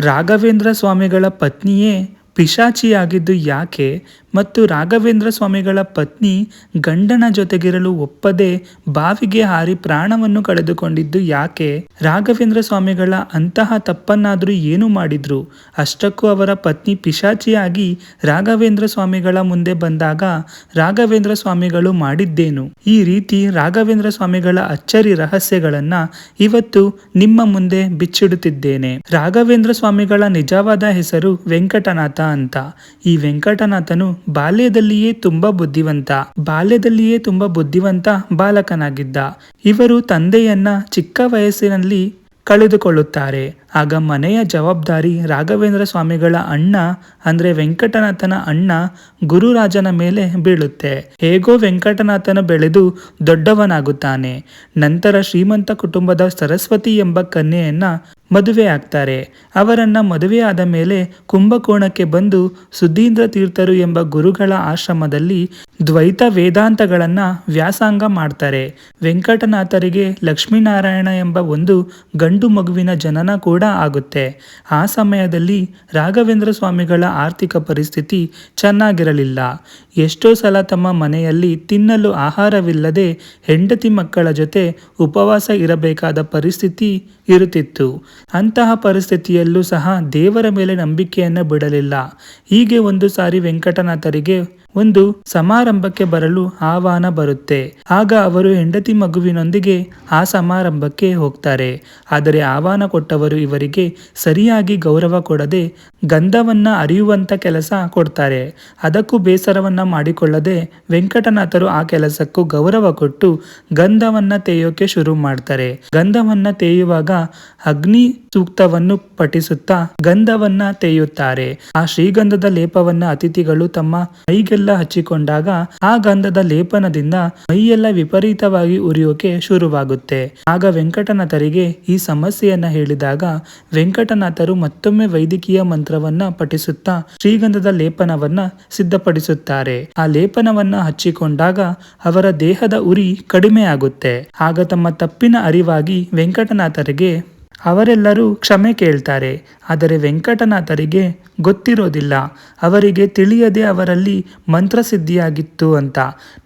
ರಾಘವೇಂದ್ರ ಸ್ವಾಮಿಗಳ ಪತ್ನಿಯೇ ಪಿಶಾಚಿಯಾಗಿದ್ದು ಯಾಕೆ ಮತ್ತು ರಾಘವೇಂದ್ರ ಸ್ವಾಮಿಗಳ ಪತ್ನಿ ಗಂಡನ ಜೊತೆಗಿರಲು ಒಪ್ಪದೆ ಬಾವಿಗೆ ಹಾರಿ ಪ್ರಾಣವನ್ನು ಕಳೆದುಕೊಂಡಿದ್ದು ಯಾಕೆ? ರಾಘವೇಂದ್ರ ಸ್ವಾಮಿಗಳ ಅಂತಹ ತಪ್ಪನ್ನಾದರೂ ಏನು ಮಾಡಿದ್ರು? ಅಷ್ಟಕ್ಕೂ ಅವರ ಪತ್ನಿ ಪಿಶಾಚಿಯಾಗಿ ರಾಘವೇಂದ್ರ ಸ್ವಾಮಿಗಳ ಮುಂದೆ ಬಂದಾಗ ರಾಘವೇಂದ್ರ ಸ್ವಾಮಿಗಳು ಮಾಡಿದ್ದೇನು? ಈ ರೀತಿ ರಾಘವೇಂದ್ರ ಸ್ವಾಮಿಗಳ ಅಚ್ಚರಿ ರಹಸ್ಯಗಳನ್ನ ಇವತ್ತು ನಿಮ್ಮ ಮುಂದೆ ಬಿಚ್ಚಿಡುತ್ತಿದ್ದೇನೆ. ರಾಘವೇಂದ್ರ ಸ್ವಾಮಿಗಳ ನಿಜವಾದ ಹೆಸರು ವೆಂಕಟನಾಥ ಅಂತ. ಈ ವೆಂಕಟನಾಥನು ಬಾಲ್ಯದಲ್ಲಿಯೇ ತುಂಬಾ ಬುದ್ಧಿವಂತ ಬಾಲ್ಯದಲ್ಲಿಯೇ ತುಂಬಾ ಬುದ್ಧಿವಂತ ಬಾಲಕನಾಗಿದ್ದ. ಇವರು ತಂದೆಯನ್ನ ಚಿಕ್ಕ ವಯಸ್ಸಿನಲ್ಲಿ ಕಳೆದುಕೊಳ್ಳುತ್ತಾರೆ. ಆಗ ಮನೆಯ ಜವಾಬ್ದಾರಿ ರಾಘವೇಂದ್ರ ಸ್ವಾಮಿಗಳ ಅಣ್ಣ ಅಂದ್ರೆ ವೆಂಕಟನಾಥನ ಅಣ್ಣ ಗುರುರಾಜನ ಮೇಲೆ ಬೀಳುತ್ತೆ. ಹೇಗೋ ವೆಂಕಟನಾಥನ ಬೆಳೆದು ದೊಡ್ಡವನಾಗುತ್ತಾನೆ. ನಂತರ ಶ್ರೀಮಂತ ಕುಟುಂಬದ ಸರಸ್ವತಿ ಎಂಬ ಕನ್ಯೆಯನ್ನ ಮದುವೆ ಆಗ್ತಾರೆ. ಅವರನ್ನ ಮದುವೆಯಾದ ಮೇಲೆ ಕುಂಭಕೋಣಕ್ಕೆ ಬಂದು ಸುಧೀಂದ್ರ ತೀರ್ಥರು ಎಂಬ ಗುರುಗಳ ಆಶ್ರಮದಲ್ಲಿ ದ್ವೈತ ವೇದಾಂತಗಳನ್ನ ವ್ಯಾಸಂಗ ಮಾಡ್ತಾರೆ. ವೆಂಕಟನಾಥರಿಗೆ ಲಕ್ಷ್ಮೀನಾರಾಯಣ ಎಂಬ ಒಂದು ಗಂಡು ಮಗುವಿನ ಜನನ ಕೂಡ ಆಗುತ್ತೆ. ಆ ಸಮಯದಲ್ಲಿ ರಾಘವೇಂದ್ರ ಸ್ವಾಮಿಗಳ ಆರ್ಥಿಕ ಪರಿಸ್ಥಿತಿ ಚೆನ್ನಾಗಿರಲಿಲ್ಲ. ಎಷ್ಟೋ ಸಲ ತಮ್ಮ ಮನೆಯಲ್ಲಿ ತಿನ್ನಲು ಆಹಾರವಿಲ್ಲದೆ ಹೆಂಡತಿ ಮಕ್ಕಳ ಜೊತೆ ಉಪವಾಸ ಇರಬೇಕಾದ ಪರಿಸ್ಥಿತಿ ಇರುತ್ತಿತ್ತು. ಅಂತಹ ಪರಿಸ್ಥಿತಿಯಲ್ಲೂ ಸಹ ದೇವರ ಮೇಲೆ ನಂಬಿಕೆಯನ್ನು ಬಿಡಲಿಲ್ಲ. ಹೀಗೆ ಒಂದು ಸಾರಿ ವೆಂಕಟನಾಥರಿಗೆ ಒಂದು ಸಮಾರಂಭಕ್ಕೆ ಬರಲು ಆಹ್ವಾನ ಬರುತ್ತೆ. ಆಗ ಅವರು ಹೆಂಡತಿ ಮಗುವಿನೊಂದಿಗೆ ಆ ಸಮಾರಂಭಕ್ಕೆ ಹೋಗ್ತಾರೆ. ಆದರೆ ಆಹ್ವಾನ ಕೊಟ್ಟವರು ಇವರಿಗೆ ಸರಿಯಾಗಿ ಗೌರವ ಕೊಡದೆ ಗಂಧವನ್ನ ಅರಿಯುವಂತ ಕೆಲಸ ಕೊಡ್ತಾರೆ. ಅದಕ್ಕೂ ಬೇಸರವನ್ನ ಮಾಡಿಕೊಳ್ಳದೆ ವೆಂಕಟನಾಥರು ಆ ಕೆಲಸಕ್ಕೂ ಗೌರವ ಕೊಟ್ಟು ಗಂಧವನ್ನ ತೇಯೋಕೆ ಶುರು ಮಾಡ್ತಾರೆ. ಗಂಧವನ್ನ ತೇಯುವಾಗ ಅಗ್ನಿ ಸೂಕ್ತವನ್ನು ಪಠಿಸುತ್ತಾ ಗಂಧವನ್ನ ತೇಯುತ್ತಾರೆ. ಆ ಶ್ರೀಗಂಧದ ಲೇಪವನ್ನ ಅತಿಥಿಗಳು ತಮ್ಮ ಮೈಗೆಲ್ಲ ಹಚ್ಚಿಕೊಂಡಾಗ ಆ ಗಂಧದ ಲೇಪನದಿಂದ ಮೈಯೆಲ್ಲ ವಿಪರೀತವಾಗಿ ಉರಿಯೋಕೆ ಶುರುವಾಗುತ್ತೆ. ಆಗ ವೆಂಕಟನಾಥರಿಗೆ ಈ ಸಮಸ್ಯೆಯನ್ನ ಹೇಳಿದಾಗ ವೆಂಕಟನಾಥರು ಮತ್ತೊಮ್ಮೆ ವೈದ್ಯಕೀಯ ಮಂತ್ರವನ್ನ ಪಠಿಸುತ್ತಾ ಶ್ರೀಗಂಧದ ಲೇಪನವನ್ನ ಸಿದ್ಧಪಡಿಸುತ್ತಾರೆ. ಆ ಲೇಪನವನ್ನ ಹಚ್ಚಿಕೊಂಡಾಗ ಅವರ ದೇಹದ ಉರಿ ಕಡಿಮೆಯಾಗುತ್ತೆ. ಆಗ ತಮ್ಮ ತಪ್ಪಿನ ಅರಿವಾಗಿ ವೆಂಕಟನಾಥರಿಗೆ ಅವರೆಲ್ಲರೂ ಕ್ಷಮೆ ಕೇಳ್ತಾರೆ. ಆದರೆ ವೆಂಕಟನಾಥರಿಗೆ ಗೊತ್ತಿರೋದಿಲ್ಲ. ಅವರಿಗೆ ತಿಳಿಯದೆ ಅವರಲ್ಲಿ ಮಂತ್ರಸಿದ್ಧಿಯಾಗಿತ್ತು ಅಂತ.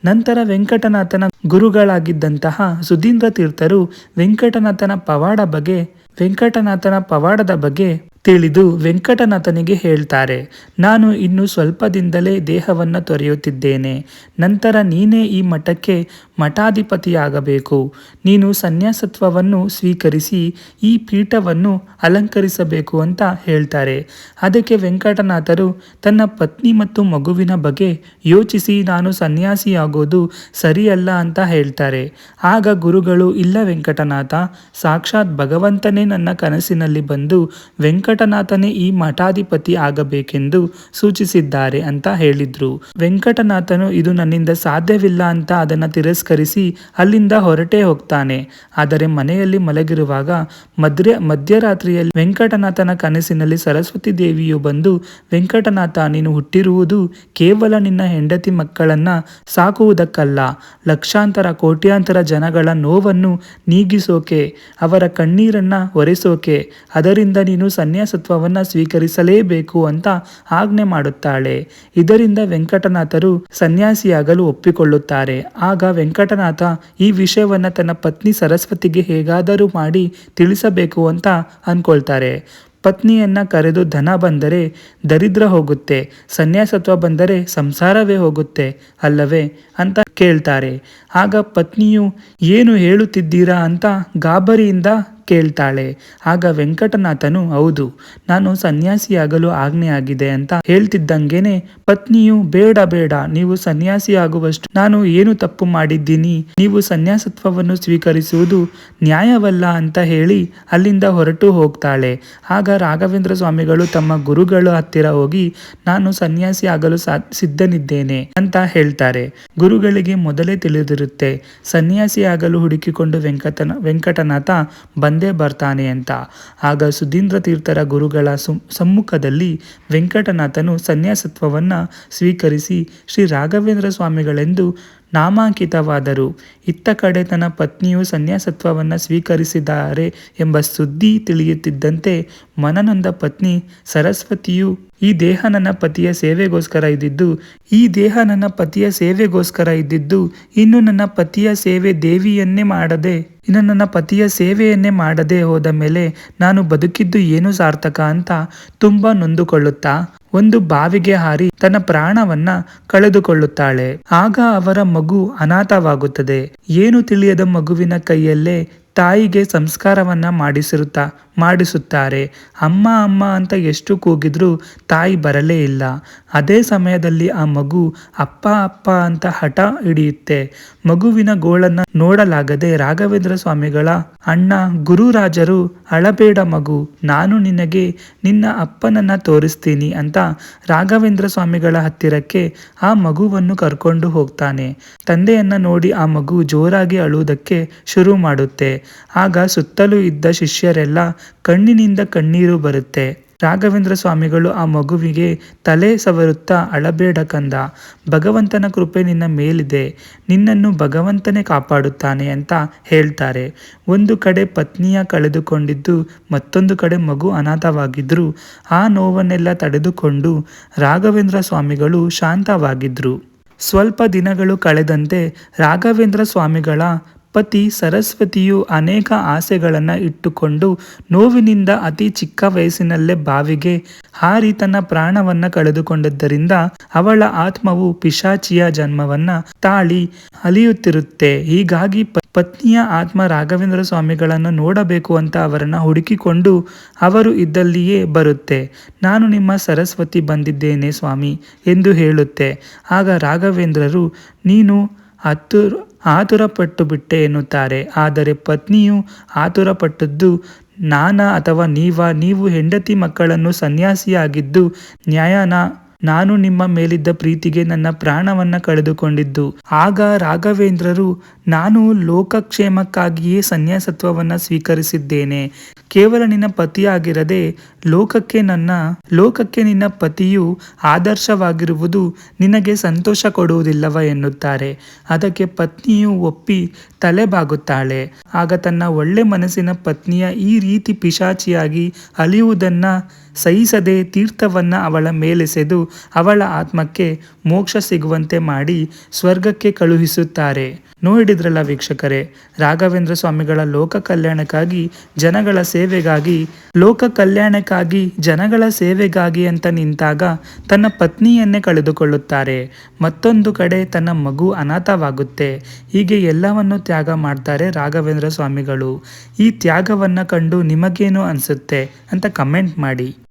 ನಂತರ ವೆಂಕಟನಾಥನ ಗುರುಗಳಾಗಿದ್ದಂತಹ ಸುಧೀಂದ್ರ ತೀರ್ಥರು ವೆಂಕಟನಾಥನ ಪವಾಡ ಬಗ್ಗೆ ವೆಂಕಟನಾಥನ ಪವಾಡದ ಬಗ್ಗೆ ತಿಳಿದು ವೆಂಕಟನಾಥನಿಗೆ ಹೇಳ್ತಾರೆ, ನಾನು ಇನ್ನು ಸ್ವಲ್ಪದಿಂದಲೇ ದೇಹವನ್ನು ತೊರೆಯುತ್ತಿದ್ದೇನೆ. ನಂತರ ನೀನೇ ಈ ಮಠಕ್ಕೆ ಮಠಾಧಿಪತಿಯಾಗಬೇಕು. ನೀನು ಸನ್ಯಾಸತ್ವವನ್ನು ಸ್ವೀಕರಿಸಿ ಈ ಪೀಠವನ್ನು ಅಲಂಕರಿಸಬೇಕು ಅಂತ ಹೇಳ್ತಾರೆ. ಅದಕ್ಕೆ ವೆಂಕಟನಾಥರು ತನ್ನ ಪತ್ನಿ ಮತ್ತು ಮಗುವಿನ ಬಗ್ಗೆ ಯೋಚಿಸಿ ನಾನು ಸನ್ಯಾಸಿಯಾಗೋದು ಸರಿಯಲ್ಲ ಅಂತ ಹೇಳ್ತಾರೆ. ಆಗ ಗುರುಗಳು, ಇಲ್ಲ ವೆಂಕಟನಾಥ, ಸಾಕ್ಷಾತ್ ಭಗವಂತನೇ ನನ್ನ ಕನಸಿನಲ್ಲಿ ಬಂದು ವೆಂಕಟ ವೆಂಕಟನಾಥನೇ ಈ ಮಠಾಧಿಪತಿ ಆಗಬೇಕೆಂದು ಸೂಚಿಸಿದ್ದಾರೆ ಅಂತ ಹೇಳಿದ್ರು. ವೆಂಕಟನಾಥನು, ಇದು ನನ್ನಿಂದ ಸಾಧ್ಯವಿಲ್ಲ ಅಂತ ಅದನ್ನು ಅದನ್ನ ತಿರಸ್ಕರಿಸಿ ಅಲ್ಲಿಂದ ಹೊರಟೇ ಹೋಗ್ತಾನೆ. ಆದರೆ ಮನೆಯಲ್ಲಿ ಮಲಗಿರುವಾಗ ಮಧ್ಯ, ಮಧ್ಯರಾತ್ರಿಯಲ್ಲಿ ವೆಂಕಟನಾಥನ ಕನಸಿನಲ್ಲಿ ಸರಸ್ವತಿ ದೇವಿಯು ಬಂದು, ವೆಂಕಟನಾಥ, ನೀನು ಹುಟ್ಟಿರುವುದು ಕೇವಲ ನಿನ್ನ ಹೆಂಡತಿ ಮಕ್ಕಳನ್ನ ಸಾಕುವುದಕ್ಕಲ್ಲ. ಲಕ್ಷಾಂತರ, ಕೋಟ್ಯಾಂತರ ಜನಗಳ ನೋವನ್ನು ನೀಗಿಸೋಕೆ, ಅವರ ಕಣ್ಣೀರನ್ನ ಒರೆಸೋಕೆ, ಅದರಿಂದ ನೀನು ಸನ್ಯಾಸತ್ವವನ್ನು ಸ್ವೀಕರಿಸಲೇಬೇಕು ಅಂತ ಆಜ್ಞೆ ಮಾಡುತ್ತಾಳೆ. ಇದರಿಂದ ವೆಂಕಟನಾಥರು ಸನ್ಯಾಸಿಯಾಗಲು ಒಪ್ಪಿಕೊಳ್ಳುತ್ತಾರೆ. ಆಗ ವೆಂಕಟನಾಥ ಈ ವಿಷಯವನ್ನ ತನ್ನ ಪತ್ನಿ ಸರಸ್ವತಿಗೆ ಹೇಗಾದರೂ ಮಾಡಿ ತಿಳಿಸಬೇಕು ಅಂತ ಅಂದ್ಕೊಳ್ತಾರೆ ಪತ್ನಿಯನ್ನ ಕರೆದು ಧನ ಬಂದರೆ ದರಿದ್ರ ಹೋಗುತ್ತೆ, ಸನ್ಯಾಸತ್ವ ಬಂದರೆ ಸಂಸಾರವೇ ಹೋಗುತ್ತೆ, ಅಲ್ಲವೇ ಅಂತ ಕೇಳ್ತಾರೆ. ಆಗ ಪತ್ನಿಯು, ಏನು ಹೇಳುತ್ತಿದ್ದೀರಾ? ಅಂತ ಗಾಬರಿಯಿಂದ ಕೇಳ್ತಾಳೆ. ಆಗ ವೆಂಕಟನಾಥನು, ಹೌದು, ನಾನು ಸನ್ಯಾಸಿಯಾಗಲು ಆಜ್ಞೆಯಾಗಿದೆ ಅಂತ ಹೇಳ್ತಿದ್ದಂಗೆನೆ ಪತ್ನಿಯು, ಬೇಡ ಬೇಡ, ನೀವು ಸನ್ಯಾಸಿಯಾಗುವಷ್ಟು ನಾನು ಏನು ತಪ್ಪು ಮಾಡಿದ್ದೀನಿ? ನೀವು ಸನ್ಯಾಸತ್ವವನ್ನು ಸ್ವೀಕರಿಸುವುದು ನ್ಯಾಯವಲ್ಲ ಅಂತ ಹೇಳಿ ಅಲ್ಲಿಂದ ಹೊರಟು ಹೋಗ್ತಾಳೆ. ಆಗ ರಾಘವೇಂದ್ರ ಸ್ವಾಮಿಗಳು ತಮ್ಮ ಗುರುಗಳ ಹತ್ತಿರ ಹೋಗಿ, ನಾನು ಸನ್ಯಾಸಿ ಆಗಲು ಸಿದ್ಧನಿದ್ದೇನೆ ಅಂತ ಹೇಳ್ತಾರೆ. ಗುರುಗಳಿಗೆ ಮೊದಲೇ ತಿಳಿದಿರುತ್ತೆ, ಸನ್ಯಾಸಿಯಾಗಲು ಹುಡುಕಿಕೊಂಡು ವೆಂಕಟನ ವೆಂಕಟನಾಥ ಬಂದ ಬಂದೇ ಬರ್ತಾನೆ ಅಂತ. ಆಗ ಸುಧೀಂದ್ರ ತೀರ್ಥರ ಗುರುಗಳ ಸಮ್ಮುಖದಲ್ಲಿ ವೆಂಕಟನಾಥನು ಸನ್ಯಾಸತ್ವವನ್ನು ಸ್ವೀಕರಿಸಿ ಶ್ರೀ ರಾಘವೇಂದ್ರ ಸ್ವಾಮಿಗಳೆಂದು ನಾಮಾಂಕಿತವಾದರು. ಇತ್ತ ಕಡೆ ತನ್ನ ಪತ್ನಿಯು ಸನ್ಯಾಸತ್ವವನ್ನು ಸ್ವೀಕರಿಸಿದ್ದಾರೆ ಎಂಬ ಸುದ್ದಿ ತಿಳಿಯುತ್ತಿದ್ದಂತೆ ಮನನೊಂದ ಪತ್ನಿ ಸರಸ್ವತಿಯು ಈ ದೇಹ ನನ್ನ ಪತಿಯ ಸೇವೆಗೋಸ್ಕರ ಇದ್ದಿದ್ದು, ಈ ದೇಹ ನನ್ನ ಪತಿಯ ಸೇವೆಗೋಸ್ಕರ ಇದ್ದಿದ್ದು, ಇನ್ನು ನನ್ನ ಪತಿಯ ಸೇವೆ ದೇವಿಯನ್ನೇ ಮಾಡದೆ ಇನ್ನು ನನ್ನ ಪತಿಯ ಸೇವೆಯನ್ನೇ ಮಾಡದೆ ಹೋದ ಮೇಲೆ ನಾನು ಬದುಕಿದ್ದು ಏನು ಸಾರ್ಥಕ ಅಂತ ತುಂಬಾ ನೊಂದುಕೊಳ್ಳುತ್ತಾ, ಒಂದು ಬಾವಿಗೆ ಹಾರಿ ತನ್ನ ಪ್ರಾಣವನ್ನ ಕಳೆದುಕೊಳ್ಳುತ್ತಾಳೆ. ಆಗ ಅವರ ಮಗು ಅನಾಥವಾಗುತ್ತದೆ. ಏನು ತಿಳಿಯದ ಮಗುವಿನ ಕೈಯಲ್ಲೇ ತಾಯಿಗೆ ಸಂಸ್ಕಾರವನ್ನ ಮಾಡಿಸಿರುತ್ತಾ, ಮಾಡಿಸುತ್ತಾರೆ. ಅಮ್ಮ ಅಮ್ಮ ಅಂತ ಎಷ್ಟು ಕೂಗಿದ್ರೂ ತಾಯಿ ಬರಲೇ ಇಲ್ಲ. ಅದೇ ಸಮಯದಲ್ಲಿ ಆ ಮಗು ಅಪ್ಪ ಅಪ್ಪ ಅಂತ ಹಠ ಹಿಡಿಯುತ್ತೆ. ಮಗುವಿನ ಗೋಳನ್ನು ನೋಡಲಾಗದೆ ರಾಘವೇಂದ್ರ ಸ್ವಾಮಿಗಳ ಅಣ್ಣ ಗುರುರಾಜರು, ಅಳಬೇಡ ಮಗು, ನಾನು ನಿನಗೆ ನಿನ್ನ ಅಪ್ಪನನ್ನ ತೋರಿಸ್ತೀನಿ ಅಂತ ರಾಘವೇಂದ್ರ ಸ್ವಾಮಿಗಳ ಹತ್ತಿರಕ್ಕೆ ಆ ಮಗುವನ್ನು ಕರ್ಕೊಂಡು ಹೋಗ್ತಾನೆ. ತಂದೆಯನ್ನ ನೋಡಿ ಆ ಮಗು ಜೋರಾಗಿ ಅಳುವುದಕ್ಕೆ ಶುರು ಮಾಡುತ್ತೆ. ಆಗ ಸುತ್ತಲೂ ಇದ್ದ ಶಿಷ್ಯರೆಲ್ಲ ಕಣ್ಣಿನಿಂದ ಕಣ್ಣೀರು ಬರುತ್ತೆ. ರಾಘವೇಂದ್ರ ಸ್ವಾಮಿಗಳು ಆ ಮಗುವಿಗೆ ತಲೆ ಸವರುತ್ತಾ ಅಳಬೇಡ ಕಂದ, ಭಗವಂತನ ಕೃಪೆ ನಿನ್ನ ಮೇಲಿದೆ, ನಿನ್ನನ್ನು ಭಗವಂತನೇ ಕಾಪಾಡುತ್ತಾನೆ ಅಂತ ಹೇಳ್ತಾರೆ. ಒಂದು ಕಡೆ ಪತ್ನಿಯ ಕಳೆದುಕೊಂಡಿದ್ದು, ಮತ್ತೊಂದು ಕಡೆ ಮಗು ಅನಾಥವಾಗಿದ್ರು ಆ ನೋವನ್ನೆಲ್ಲ ತಡೆದುಕೊಂಡು ರಾಘವೇಂದ್ರ ಸ್ವಾಮಿಗಳು ಶಾಂತವಾಗಿದ್ರು. ಸ್ವಲ್ಪ ದಿನಗಳು ಕಳೆದಂತೆ ರಾಘವೇಂದ್ರ ಸ್ವಾಮಿಗಳ ಪತಿ ಸರಸ್ವತಿಯು ಅನೇಕ ಆಸೆಗಳನ್ನು ಇಟ್ಟುಕೊಂಡು ನೋವಿನಿಂದ ಅತಿ ಚಿಕ್ಕ ವಯಸ್ಸಿನಲ್ಲೇ ಬಾವಿಗೆ ಹಾರಿ ತನ್ನ ಪ್ರಾಣವನ್ನು ಕಳೆದುಕೊಂಡದ್ದರಿಂದ ಅವಳ ಆತ್ಮವು ಪಿಶಾಚಿಯ ಜನ್ಮವನ್ನ ತಾಳಿ ಅಲಿಯುತ್ತಿರುತ್ತೆ. ಹೀಗಾಗಿ ಪತ್ನಿಯ ಆತ್ಮ ರಾಘವೇಂದ್ರ ಸ್ವಾಮಿಗಳನ್ನು ನೋಡಬೇಕು ಅಂತ ಅವರನ್ನು ಹುಡುಕಿಕೊಂಡು ಅವರು ಇದ್ದಲ್ಲಿಯೇ ಬರುತ್ತೆ. ನಾನು ನಿಮ್ಮ ಸರಸ್ವತಿ ಬಂದಿದ್ದೇನೆ ಸ್ವಾಮಿ ಎಂದು ಹೇಳುತ್ತೆ. ಆಗ ರಾಘವೇಂದ್ರರು, ನೀನು ಹತ್ತು ಆತುರಪಟ್ಟು ಬಿಟ್ಟೆ ಎನ್ನುತ್ತಾರೆ. ಆದರೆ ಪತ್ನಿಯು ಆತುರಪಟ್ಟದ್ದು ನಾನ ಅಥವಾ ನೀವ? ನೀವು ಹೆಂಡತಿ ಮಕ್ಕಳನ್ನು ಸನ್ಯಾಸಿಯಾಗಿದ್ದು ನ್ಯಾಯನ? ನಾನು ನಿಮ್ಮ ಮೇಲಿದ್ದ ಪ್ರೀತಿಗೆ ನನ್ನ ಪ್ರಾಣವನ್ನ ಕಳೆದುಕೊಂಡಿದ್ದು. ಆಗ ರಾಘವೇಂದ್ರರು, ನಾನು ಲೋಕಕ್ಷೇಮಕ್ಕಾಗಿಯೇ ಸನ್ಯಾಸತ್ವವನ್ನ ಸ್ವೀಕರಿಸಿದ್ದೇನೆ. ಕೇವಲ ನಿನ್ನ ಪತಿಯಾಗಿರದೆ ಲೋಕಕ್ಕೆ ನನ್ನ, ಲೋಕಕ್ಕೆ ನಿನ್ನ ಪತಿಯು ಆದರ್ಶವಾಗಿರುವುದು ನಿನಗೆ ಸಂತೋಷ ಕೊಡುವುದಿಲ್ಲವ ಎನ್ನುತ್ತಾರೆ. ಅದಕ್ಕೆ ಪತ್ನಿಯು ಒಪ್ಪಿ ತಲೆಬಾಗುತ್ತಾಳೆ. ಆಗ ತನ್ನ ಒಳ್ಳೆ ಮನಸ್ಸಿನ ಪತ್ನಿಯ ಈ ರೀತಿ ಪಿಶಾಚಿಯಾಗಿ ಅಲಿಯುವುದನ್ನ ಸಹಿಸದೆ ತೀರ್ಥವನ್ನ ಅವಳ ಮೇಲೆಸೆದು ಅವಳ ಆತ್ಮಕ್ಕೆ ಮೋಕ್ಷ ಸಿಗುವಂತೆ ಮಾಡಿ ಸ್ವರ್ಗಕ್ಕೆ ಕಳುಹಿಸುತ್ತಾರೆ. ನೋಡಿದ್ರಲ್ಲ ವೀಕ್ಷಕರೇ, ರಾಘವೇಂದ್ರ ಸ್ವಾಮಿಗಳ ಲೋಕ ಕಲ್ಯಾಣಕ್ಕಾಗಿ ಜನಗಳ ಸೇವೆಗಾಗಿ, ಲೋಕ ಕಲ್ಯಾಣಕ್ಕಾಗಿ ಜನಗಳ ಸೇವೆಗಾಗಿ ಅಂತ ನಿಂತಾಗ ತನ್ನ ಪತ್ನಿಯನ್ನೇ ಕಳೆದುಕೊಳ್ಳುತ್ತಾರೆ. ಮತ್ತೊಂದು ಕಡೆ ತನ್ನ ಮಗು ಅನಾಥವಾಗುತ್ತೆ. ಹೀಗೆ ಎಲ್ಲವನ್ನು ತ್ಯಾಗ ಮಾಡ್ತಾರೆ ರಾಘವೇಂದ್ರ ಸ್ವಾಮಿಗಳು. ಈ ತ್ಯಾಗವನ್ನು ಕಂಡು ನಿಮಗೇನು ಅನಿಸುತ್ತೆ ಅಂತ ಕಮೆಂಟ್ ಮಾಡಿ.